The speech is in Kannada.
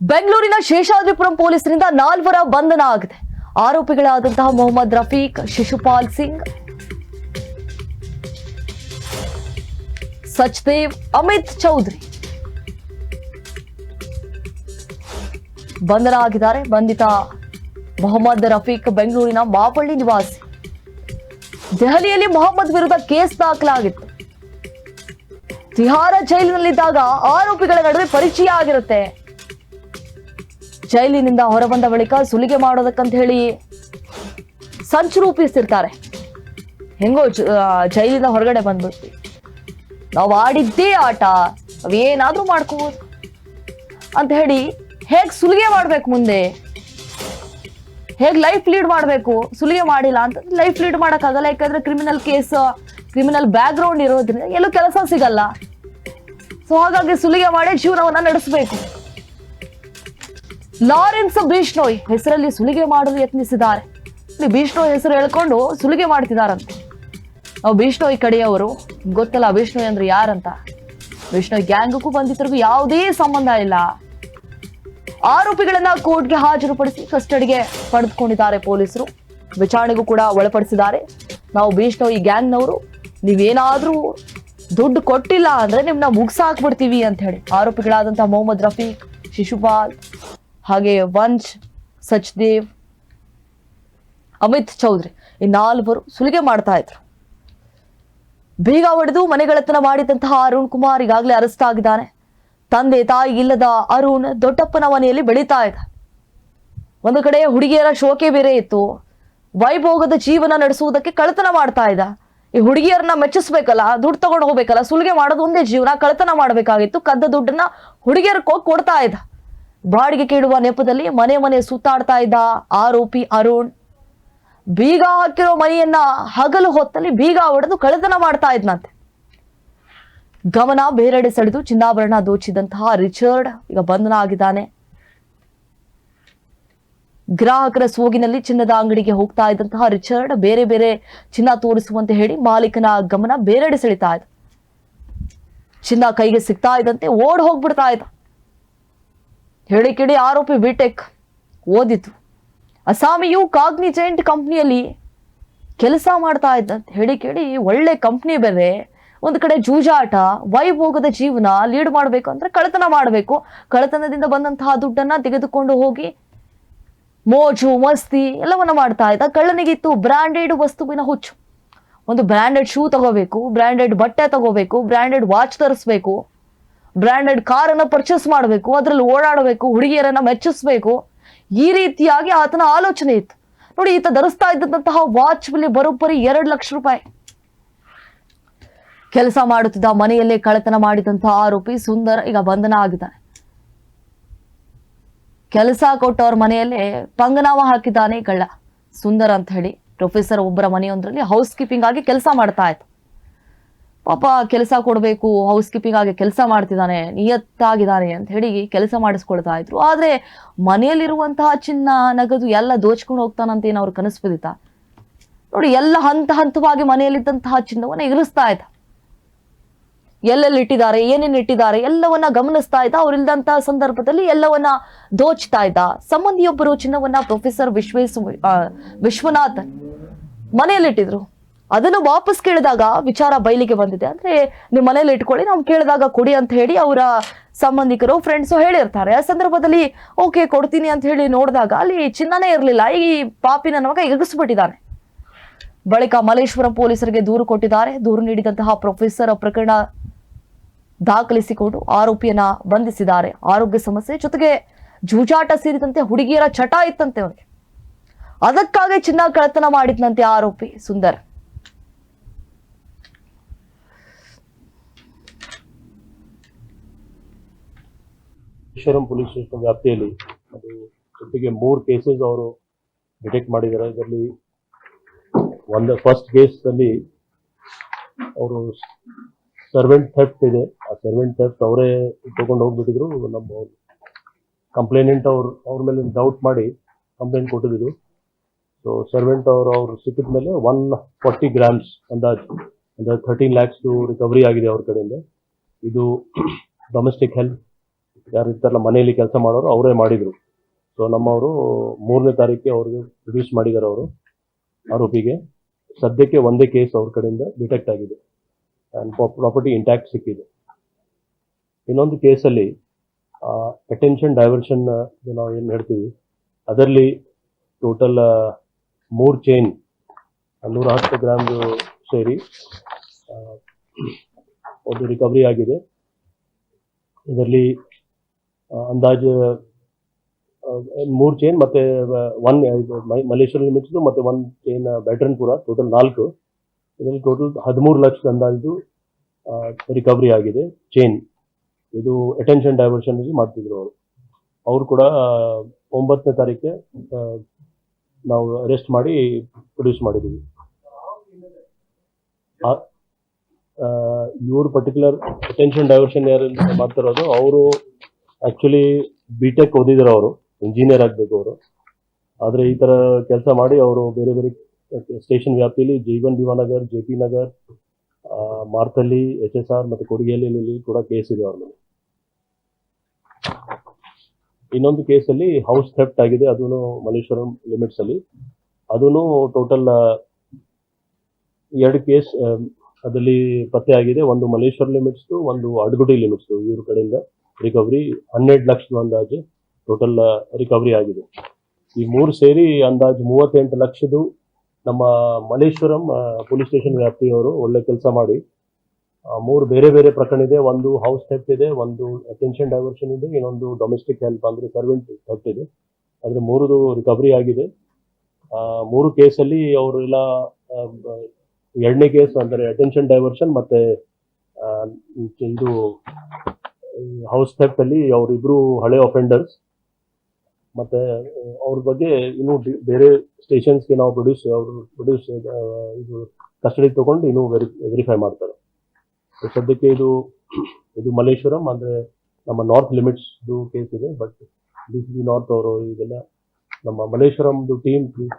ಬೆಂಗಳೂರಿನ ಶೇಷಾದ್ರಿಪುರಂ ಪೊಲೀಸರಿಂದ ನಾಲ್ವರ ಬಂಧನ ಆಗಿದೆ. ಆರೋಪಿಗಳಾದಂತಹ ಮೊಹಮ್ಮದ್ ರಫೀಕ್, ಶಿಶುಪಾಲ್ ಸಿಂಗ್ ಸಚ್ದೇವ್ ಅಮಿತ್ ಚೌಧರಿ ಬಂಧನ ಆಗಿದ್ದಾರೆ. ಬಂಧಿತ ಮೊಹಮ್ಮದ್ ರಫೀಕ್ ಬೆಂಗಳೂರಿನ ಮಾಪಳ್ಳಿ ನಿವಾಸಿ. ದೆಹಲಿಯಲ್ಲಿ ಮೊಹಮ್ಮದ್ ವಿರುದ್ಧ ಕೇಸ್ ದಾಖಲಾಗಿತ್ತು. ತಿಹಾರ ಜೈಲಿನಲ್ಲಿದ್ದಾಗ ಆರೋಪಿಗಳ ನಡುವೆ ಪರಿಚಯ ಆಗಿರುತ್ತೆ. ಜೈಲಿನಿಂದ ಹೊರಬಂದ ಬಳಿಕ ಸುಲಿಗೆ ಮಾಡೋದಕ್ಕಂತ ಹೇಳಿ ಸಂಚು ರೂಪಿಸ್ತಿರ್ತಾರೆ ಹೆಂಗೋ ಜೈಲಿಂದ ಹೊರಗಡೆ ಬಂದ್ಬಿಡ್ತೀವಿ ನಾವು ಆಡಿದ್ದೇ ಆಟ, ನಾವೇನಾದ್ರೂ ಮಾಡ್ಕೋಬೋದು ಅಂತ ಹೇಳಿ ಹೇಗ್ ಸುಲಿಗೆ ಮಾಡ್ಬೇಕು ಮುಂದೆ? ಹೇಗೆ ಲೈಫ್ ಲೀಡ್ ಮಾಡಬೇಕು? ಸುಲಿಗೆ ಮಾಡಿಲ್ಲ ಅಂತ ಲೈಫ್ ಲೀಡ್ ಮಾಡೋಕ್ಕಾಗಲ್ಲ, ಯಾಕಂದ್ರೆ criminal case, criminal background ಇರೋದ್ರಿಂದ ಎಲ್ಲೂ ಕೆಲಸ ಸಿಗಲ್ಲ. ಸೊ ಹಾಗಾಗಿ ಸುಲಿಗೆ ಮಾಡಿ ಜೀವನವನ್ನು ನಡೆಸಬೇಕು. ಲಾರೆನ್ಸ್ ಬೀಷ್ಣೋಯ್ ಹೆಸರಲ್ಲಿ ಸುಲಿಗೆ ಮಾಡಲು ಯತ್ನಿಸಿದ್ದಾರೆ. ಇಲ್ಲಿ ಬೀಷ್ಣೋಯ್ ಹೆಸರು ಹೇಳ್ಕೊಂಡು ಸುಲಿಗೆ ಮಾಡ್ತಿದಾರಂತೆ ನಾವು ಬೀಷ್ಣೋಯ್ ಕಡೆಯವರು. ಗೊತ್ತಲ್ಲ ಬೀಷ್ಣೋಯ್ ಅಂದ್ರೆ ಯಾರಂತ? ಬಿಷ್ಣೋಯ್ ಗ್ಯಾಂಗ್ಗೂ ಬಂದಿತರಿಗೂ ಯಾವುದೇ ಸಂಬಂಧ ಇಲ್ಲ. ಆರೋಪಿಗಳನ್ನ ಕೋರ್ಟ್ಗೆ ಹಾಜರುಪಡಿಸಿ ಕಸ್ಟಡಿಗೆ ಪಡೆದುಕೊಂಡಿದ್ದಾರೆ ಪೊಲೀಸರು. ವಿಚಾರಣೆಗೂ ಕೂಡ ಒಳಪಡಿಸಿದ್ದಾರೆ. ನಾವು ಬಿಷ್ಣೋಯ್ ಗ್ಯಾಂಗ್ನವರು. ನೀವೇನಾದ್ರೂ ದುಡ್ಡು ಕೊಟ್ಟಿಲ್ಲ ಅಂದ್ರೆ ನಿಮ್ನ ಮುಗ್ಸಾಕ್ಬಿಡ್ತೀವಿ ಅಂತ ಹೇಳಿ. ಆರೋಪಿಗಳಾದಂತಹ ಮೊಹಮ್ಮದ್ ರಫೀಕ್, ಶಿಶುಪಾಲ್ ಹಾಗೆ ವಂಶ್, ಸಚ್ದೇವ್, ಅಮಿತ್ ಚೌಧರಿ ಈ ನಾಲ್ವರು ಸುಲಿಗೆ ಮಾಡ್ತಾ ಇದ್ರು. ಬೀಗ ಹೊಡೆದು ಮನೆಗಳತನ ಮಾಡಿದಂತಹ ಅರುಣ್ ಕುಮಾರ್ ಈಗಾಗಲೇ ಅರೆಸ್ಟ್ ತಂದೆ ತಾಯಿ ಇಲ್ಲದ ಅರುಣ್ ದೊಡ್ಡಪ್ಪನ ಮನೆಯಲ್ಲಿ ಬೆಳೀತಾ ಇದ್ದ. ಒಂದು ಕಡೆ ಹುಡುಗಿಯರ ಶೋಕೆ ಬೇರೆ ಇತ್ತು. ವೈಭೋಗದ ಜೀವನ ನಡೆಸುವುದಕ್ಕೆ ಕಳತನ ಮಾಡ್ತಾ ಇದ್ದ. ಈ ಹುಡುಗಿಯರನ್ನ ಮೆಚ್ಚಿಸ್ಬೇಕಲ್ಲ, ದುಡ್ಡು ತಗೊಂಡು ಹೋಗ್ಬೇಕಲ್ಲ, ಸುಲಿಗೆ ಮಾಡೋದು ಒಂದೇ ಜೀವನ ಕಳತನ ಮಾಡಬೇಕಾಗಿತ್ತು. ಕದ್ದ ದುಡ್ಡನ್ನ ಹುಡುಗಿಯರ ಹೋಗಿ ಕೊಡ್ತಾ ಇದ್ದ. ಬಾಡಿಗೆ ಕೇಳುವ ನೆಪದಲ್ಲಿ ಮನೆ ಮನೆ ಸುತ್ತಾಡ್ತಾ ಇದ್ದ ಆರೋಪಿ ಅರುಣ್. ಬೀಗ ಹಾಕಿರೋ ಮನೆಯನ್ನ ಹಗಲು ಹೊತ್ತಲ್ಲಿ ಬೀಗ ಹೊಡೆದು ಕಳೆತನ ಮಾಡ್ತಾ ಇದ್ನಂತೆ. ಗಮನ ಬೇರೆಡೆ ಸೆಳೆದು ಚಿನ್ನಾಭರಣ ದೋಚಿದಂತಹ ರಿಚರ್ಡ್ ಈಗ ಬಂಧನ ಆಗಿದ್ದಾನೆ. ಗ್ರಾಹಕರ ಸೋಗಿನಲ್ಲಿ ಚಿನ್ನದ ಅಂಗಡಿಗೆ ಹೋಗ್ತಾ ಇದ್ದಂತಹ ರಿಚರ್ಡ್ ಬೇರೆ ಬೇರೆ ಚಿನ್ನ ತೋರಿಸುವಂತೆ ಹೇಳಿ ಮಾಲೀಕನ ಗಮನ ಬೇರೆಡೆ ಸೆಳಿತಾ ಇದ್ದ. ಚಿನ್ನ ಕೈಗೆ ಸಿಗ್ತಾ ಇದ್ದಂತೆ ಓಡ್ ಹೋಗ್ಬಿಡ್ತಾ ಇದ್ದ. ಹೇಳಿ ಕೇಳಿ ಆರೋಪಿ ಬಿಟೆಕ್ ಓದಿತು. ಅಸಾಮಿಯು ಕಾಗ್ನಿಜೆಂಟ್ ಕಂಪ್ನಿಯಲ್ಲಿ ಕೆಲಸ ಮಾಡ್ತಾ ಇದ್ದಂತ ಹೇಳಿ ಕೇಳಿ ಒಳ್ಳೆ ಕಂಪ್ನಿ ಬೇರೆ. ಒಂದು ಕಡೆ ಜೂಜಾಟ, ವೈಭೋಗದ ಜೀವನ ಲೀಡ್ ಮಾಡಬೇಕು ಅಂದರೆ ಕಳತನ ಮಾಡಬೇಕು. ಕಳತನದಿಂದ ಬಂದಂತಹ ದುಡ್ಡನ್ನು ತೆಗೆದುಕೊಂಡು ಹೋಗಿ ಮೋಜು, ಮಸ್ತಿ ಎಲ್ಲವನ್ನು ಮಾಡ್ತಾ ಇದ್ದ. ಕಳ್ಳನಿಗಿತ್ತು ಬ್ರ್ಯಾಂಡೆಡ್ ವಸ್ತುವಿನ ಹುಚ್ಚು. ಒಂದು ಬ್ರ್ಯಾಂಡೆಡ್ ಶೂ ತಗೋಬೇಕು ಬ್ರ್ಯಾಂಡೆಡ್ ಬಟ್ಟೆ ತಗೋಬೇಕು ಬ್ರ್ಯಾಂಡೆಡ್ ವಾಚ್ ತರಿಸ್ಬೇಕು. ಬ್ರ್ಯಾಂಡೆಡ್ ಕಾರನ್ನು ಪರ್ಚೇಸ್ ಮಾಡಬೇಕು, ಅದರಲ್ಲಿ ಓಡಾಡಬೇಕು, ಹುಡುಗಿಯರನ್ನ ಮೆಚ್ಚಿಸ್ಬೇಕು. ಈ ರೀತಿಯಾಗಿ ಆತನ ಆಲೋಚನೆ ಇತ್ತು. ನೋಡಿ, ಈತ ಧರಿಸ್ತಾ ಇದ್ದಂತಹ ವಾಚ್ ಬೆಲೆ ಬರೋಬ್ಬರಿ ಎರಡು ಲಕ್ಷ ರೂಪಾಯಿ. ಕೆಲಸ ಮಾಡುತ್ತಿದ್ದ ಮನೆಯಲ್ಲೇ ಕಳೆತನ ಮಾಡಿದಂತಹ ಆರೋಪಿ ಸುಂದರ್ ಈಗ ಬಂಧನ ಆಗಿದ್ದಾನೆ. ಕೆಲಸ ಕೊಟ್ಟವ್ರ ಮನೆಯಲ್ಲೇ ಪಂಗನಾಮ ಹಾಕಿದ್ದಾನೆ ಕಳ್ಳ. ಸುಂದರ್ ಅಂತ ಹೇಳಿ ಪ್ರೊಫೆಸರ್ ಒಬ್ಬರ ಮನೆಯೊಂದರಲ್ಲಿ ಹೌಸ್ ಕೀಪಿಂಗ್ ಆಗಿ ಕೆಲಸ ಮಾಡ್ತಾ ಇತ್ತು. ಪಾಪ ಕೆಲಸ ಕೊಡಬೇಕು ಹೌಸ್ ಕೀಪಿಂಗ್ ಆಗಿ ಕೆಲಸ ಮಾಡ್ತಿದ್ದಾನೆ, ನಿಯತ್ತಾಗಿದ್ದಾನೆ ಅಂತ ಹೇಳಿ ಕೆಲಸ ಮಾಡಿಸ್ಕೊಳ್ತಾ ಇದ್ರು. ಆದ್ರೆ ಮನೆಯಲ್ಲಿರುವಂತಹ ಚಿನ್ನ, ನಗದು ಎಲ್ಲ ದೋಚ್ಕೊಂಡು ಹೋಗ್ತಾನಂತ ಏನು ಅವ್ರು ಕನಸು ಬಿದ್ದಿತ್ತ? ನೋಡಿ, ಎಲ್ಲ ಹಂತ ಹಂತವಾಗಿ ಮನೆಯಲ್ಲಿದ್ದಂತಹ ಚಿನ್ನವನ್ನ ಇರಿಸ್ತಾ ಇದ್ದ. ಎಲ್ಲೆಲ್ಲಿ ಇಟ್ಟಿದ್ದಾರೆ, ಏನೇನು ಇಟ್ಟಿದ್ದಾರೆ, ಎಲ್ಲವನ್ನ ಗಮನಿಸ್ತಾ ಇದ್ದ. ಅವ್ರಿಲ್ದಂತಹ ಸಂದರ್ಭದಲ್ಲಿ ಎಲ್ಲವನ್ನ ದೋಚ್ತಾ ಇದ್ದ. ಸಂಬಂಧಿಯೊಬ್ಬರು ಚಿನ್ನವನ್ನ ಪ್ರೊಫೆಸರ್ ವಿಶ್ವೇಶ್ ವಿಶ್ವನಾಥ್ ಮನೆಯಲ್ಲಿ ಇಟ್ಟಿದ್ರು ಅದನ್ನು ವಾಪಸ್ ಕೇಳಿದಾಗ ವಿಚಾರ ಬಯಲಿಗೆ ಬಂದಿದೆ. ಅಂದ್ರೆ ನಿಮ್ಮ ಮನೇಲಿ ಇಟ್ಕೊಳ್ಳಿ, ನಾವು ಕೇಳಿದಾಗ ಕೊಡಿ ಅಂತ ಹೇಳಿ ಅವರ ಸಂಬಂಧಿಕರು ಫ್ರೆಂಡ್ಸು ಹೇಳಿರ್ತಾರೆ. ಆ ಸಂದರ್ಭದಲ್ಲಿ ಓಕೆ ಕೊಡ್ತೀನಿ ಅಂತ ಹೇಳಿ ನೋಡಿದಾಗ ಅಲ್ಲಿ ಚಿನ್ನನೇ ಇರಲಿಲ್ಲ. ಈ ಪಾಪಿ ನನ್ನ ಮಗ ಎಗಸ್ಬಿಟ್ಟಿದ್ದಾನೆ. ಬಳಿಕ ಮಲ್ಲೇಶ್ವರಂ ಪೊಲೀಸರಿಗೆ ದೂರು ಕೊಟ್ಟಿದ್ದಾರೆ. ದೂರು ನೀಡಿದಂತಹ ಪ್ರೊಫೆಸರ್ ಪ್ರಕರಣ ದಾಖಲಿಸಿಕೊಂಡು ಆರೋಪಿಯನ್ನ ಬಂಧಿಸಿದ್ದಾರೆ. ಆರೋಗ್ಯ ಸಮಸ್ಯೆ, ಜೊತೆಗೆ ಜೂಜಾಟ ಸೇರಿದಂತೆ ಹುಡುಗಿಯರ ಚಟ ಇತ್ತಂತೆ ಅವನಿಗೆ. ಅದಕ್ಕಾಗಿ ಚಿನ್ನ ಕಳತನ ಮಾಡಿದ್ನಂತೆ ಆರೋಪಿ ಸುಂದರ್. ಈಶ್ವರಂ ಪೊಲೀಸ್ ಸ್ಟೇಷನ್ ವ್ಯಾಪ್ತಿಯಲ್ಲಿ ಅದು ಜೊತೆಗೆ ಮೂರು ಕೇಸಸ್ ಅವರು ಡಿಟೆಕ್ಟ್ ಮಾಡಿದ್ದಾರೆ. ಇದರಲ್ಲಿ ಒಂದು ಫಸ್ಟ್ ಕೇಸಲ್ಲಿ ಅವರು ಸರ್ವೆಂಟ್ ಥೆಫ್ಟ್ ಇದೆ. ಆ ಸರ್ವೆಂಟ್ ಥೆಫ್ಟ್ ಅವರೇ ತಗೊಂಡು ಹೋಗ್ಬಿಟ್ಟಿದ್ರು. ನಮ್ಮ ಕಂಪ್ಲೇನೆಂಟ್ ಅವ್ರು, ಅವ್ರ ಮೇಲೆ ಡೌಟ್ ಮಾಡಿ ಕಂಪ್ಲೇಂಟ್ ಕೊಟ್ಟಿದ್ರು. ಸೊ ಸರ್ವೆಂಟ್ ಅವರು, ಅವ್ರು ಸಿಕ್ಕಿದ ಮೇಲೆ ಒನ್ ಫಾರ್ಟಿ ಗ್ರಾಮ್ಸ್ ಅಂದಾಜು, ಅಂದರೆ ಥರ್ಟೀನ್ ಲ್ಯಾಕ್ಸ್ ರಿಕವರಿ ಆಗಿದೆ ಅವ್ರ ಕಡೆಯಿಂದ. ಇದು ಡೊಮೆಸ್ಟಿಕ್ ಹೆಲ್ಪ್ ಯಾರು ಇರ್ತಾರಲ್ಲ, ಮನೆಯಲ್ಲಿ ಕೆಲಸ ಮಾಡೋರು ಅವರೇ ಮಾಡಿದ್ರು. ಸೊ ನಮ್ಮವರು ಮೂರನೇ ತಾರೀಕಿಗೆ ಅವ್ರಿಗೆ ರಿಡ್ಯೂಸ್ ಮಾಡಿದ್ದಾರೆ ಅವರು, ಆರೋಪಿಗೆ. ಸದ್ಯಕ್ಕೆ ಒಂದೇ ಕೇಸ್ ಅವ್ರ ಕಡೆಯಿಂದ ಡಿಟೆಕ್ಟ್ ಆಗಿದೆ. ಆ್ಯಂಡ್ ಪ್ರಾಪರ್ಟಿ ಇಂಟ್ಯಾಕ್ಟ್ ಸಿಕ್ಕಿದೆ. ಇನ್ನೊಂದು ಕೇಸಲ್ಲಿ ಅಟೆನ್ಷನ್ ಡೈವರ್ಷನ್ ನಾವು ಏನು ಹೇಳ್ತೀವಿ, ಅದರಲ್ಲಿ ಟೋಟಲ್ ಮೂರು ಚೈನ್ ನೂರ ಹತ್ತು ಗ್ರಾಮ್ ಸೇರಿ ಒಂದು ರಿಕವರಿ ಆಗಿದೆ. ಇದರಲ್ಲಿ ಅಂದಾಜು ಮೂರು ಚೈನ್ ಮತ್ತೆ ಒನ್ ಮಲೇಶ್ವರ ಲಿಮಿಟ್ಸ್ ಮತ್ತೆ ಒನ್ ಚೈನ್ ಬ್ಯಾಟ್ರನ್ಪುರ ಟೋಟಲ್ ನಾಲ್ಕು. ಇದರಲ್ಲಿ ಟೋಟಲ್ ಹದಿಮೂರು ಲಕ್ಷದ ಅಂದಾಜು ರಿಕವರಿ ಆಗಿದೆ ಚೈನ್ ಇದು ಅಟೆನ್ಷನ್ ಡೈವರ್ಷನ್ ಮಾಡ್ತಿದ್ರು ಅವರು. ಅವ್ರು ಕೂಡ ಒಂಬತ್ತನೇ ತಾರೀಕೆ ನಾವು ಅರೆಸ್ಟ್ ಮಾಡಿ ಪ್ರೊಡ್ಯೂಸ್ ಮಾಡಿದ್ದೀವಿ. ಇವರು ಪರ್ಟಿಕ್ಯುಲರ್ ಅಟೆನ್ಷನ್ ಡೈವರ್ಷನ್ ಯಾರು ಮಾಡ್ತಿರೋದು ಅವರು ಆಕ್ಚುಲಿ ಬಿ ಟೆಕ್ ಓದಿದ್ರು ಅವರು ಇಂಜಿನಿಯರ್ ಆಗಬೇಕು ಅವರು. ಆದರೆ ಈ ಥರ ಕೆಲಸ ಮಾಡಿ ಅವರು ಬೇರೆ ಬೇರೆ ಸ್ಟೇಷನ್ ವ್ಯಾಪ್ತಿಯಲ್ಲಿ Jeevan Bhimanagar J P Nagar Marathahalli H S R ಮತ್ತು ಕೊಡುಗೆಯಲ್ಲಿ ಕೂಡ ಕೇಸ್ ಇದೆ ಅವ್ರ ಇನ್ನೊಂದು ಕೇಸಲ್ಲಿ ಹೌಸ್ ಥೆಫ್ಟ್ ಆಗಿದೆ ಅದೂ ಮಲ್ಲೇಶ್ವರಂ ಲಿಮಿಟ್ಸ್ ಅಲ್ಲಿ. ಅದೂ ಟೋಟಲ್ ಎರಡು ಕೇಸ್ ಅದರಲ್ಲಿ ಪತ್ತೆ ಆಗಿದೆ. ಒಂದು ಮಲ್ಲೇಶ್ವರ ಲಿಮಿಟ್ಸ್ ಒಂದು ಅಡ್ಗುಡಿ ಲಿಮಿಟ್ಸ್ ಇವ್ರ ಕಡೆಯಿಂದ. ರಿಕವರಿ ಹನ್ನೆರಡು ಲಕ್ಷದ ಅಂದಾಜು ಟೋಟಲ್ ರಿಕವರಿ ಆಗಿದೆ. ಈ ಮೂರು ಸೇರಿ ಅಂದಾಜು ಮೂವತ್ತೆಂಟು ಲಕ್ಷದು ನಮ್ಮ ಮಲ್ಲೇಶ್ವರಂ ಪೊಲೀಸ್ ಸ್ಟೇಷನ್ ವ್ಯಾಪ್ತಿಯವರು ಒಳ್ಳೆ ಕೆಲಸ ಮಾಡಿ. ಮೂರು ಬೇರೆ ಬೇರೆ ಪ್ರಕರಣ ಇದೆ. ಒಂದು ಹೌಸ್ ಥೆಫ್ಟ್ ಇದೆ, ಒಂದು ಅಟೆನ್ಷನ್ ಡೈವರ್ಷನ್ ಇದೆ, ಇನ್ನೊಂದು ಡೊಮೆಸ್ಟಿಕ್ ಹೆಲ್ಪ್ ಅಂದ್ರೆ ಸರ್ವೆಂಟ್ ಥೆಫ್ಟ್ ಇದೆ. ಆದರೆ ಮೂರದು ರಿಕವರಿ ಆಗಿದೆ. ಮೂರು ಕೇಸಲ್ಲಿ ಅವರೆಲ್ಲ ಎರಡನೇ ಕೇಸ್ ಅಂದರೆ ಅಟೆನ್ಷನ್ ಡೈವರ್ಷನ್ ಮತ್ತೆ ಇದು ಹೌಸ್ ಥೆಫ್ಟ್ ಅಲ್ಲಿ ಅವರಿಬ್ರು ಹಳೆ ಅಫೆಂಡರ್ಸ್ ಮತ್ತೆ ಅವ್ರ ಬಗ್ಗೆ ಇನ್ನೂ ಬೇರೆ ಸ್ಟೇಷನ್ಸ್ಗೆ ನಾವು ಪ್ರೊಡ್ಯೂಸ್ ಅವರು ಪ್ರೊಡ್ಯೂಸ್ ಇದು ಕಸ್ಟಡಿ ತಗೊಂಡು ಇನ್ನೂ ವೆರಿ ವೆರಿಫೈ ಮಾಡ್ತಾರೆ. ಸದ್ಯಕ್ಕೆ ಇದು ಇದು ಮಲ್ಲೇಶ್ವರಂ, ಅಂದ್ರೆ ನಮ್ಮ ನಾರ್ತ್ ಲಿಮಿಟ್ಸ್ದು ಕೇಸ್ ಇದೆ but D C B north ಅವರು ಇದೆಲ್ಲ ನಮ್ಮ ಮಲ್ಲೇಶ್ವರಂದು ಟೀಮ್ ಪ್ಲೀಸ್